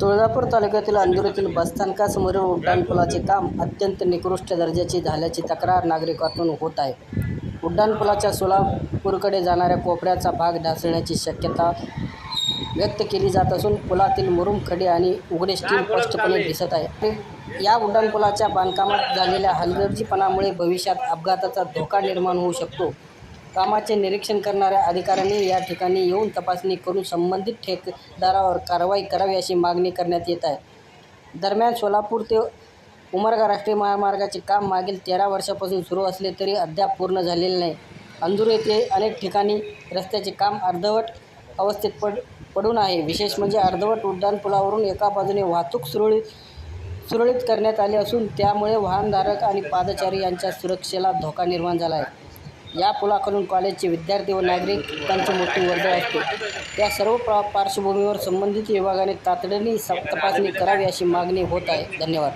तुळजापूर तालुक्यातील अंजूर येथील बसस्थानकासमोरील उड्डाणपुलाचे काम अत्यंत निकृष्ट दर्जाचे झाल्याची तक्रार नागरिकातून होत आहे. उड्डाणपुलाच्या सोलापूरकडे जाणाऱ्या कोपऱ्याचा भाग ढासळण्याची शक्यता व्यक्त केली जात असून पुलातील मुरुम खडे आणि उघडे स्टील स्पष्टपणे दिसत आहे. या उड्डाणपुलाच्या बांधकामात झालेल्या हलगर्जीपणामुळे भविष्यात अपघाताचा धोका निर्माण होऊ शकतो. कामाचे निरीक्षण करणाऱ्या अधिकाऱ्यांनी या ठिकाणी येऊन तपासणी करून संबंधित ठेकेदारावर कारवाई करावी अशी मागणी करण्यात येत आहे. दरम्यान सोलापूर ते उमरगा राष्ट्रीय महामार्गाचे काम मागील तेरा वर्षापासून सुरू असले तरी अद्याप पूर्ण झालेले नाही. अंदूर येथे अनेक ठिकाणी रस्त्याचे काम अर्धवट अवस्थेत पड पडून आहे. विशेष म्हणजे अर्धवट उड्डाणपुलावरून एका बाजूने वाहतूक सुरळीत सुरळीत करण्यात आली असून त्यामुळे वाहनधारक आणि पादचारी यांच्या सुरक्षेला धोका निर्माण झाला आहे. या पुलाकडून कॉलेजचे विद्यार्थी व नागरिकांची मोठी वर्दळ असते. या सर्व पा पार्श्वभूमीवर संबंधित विभागाने तातडीने तपासणी करावी अशी मागणी होत आहे. धन्यवाद.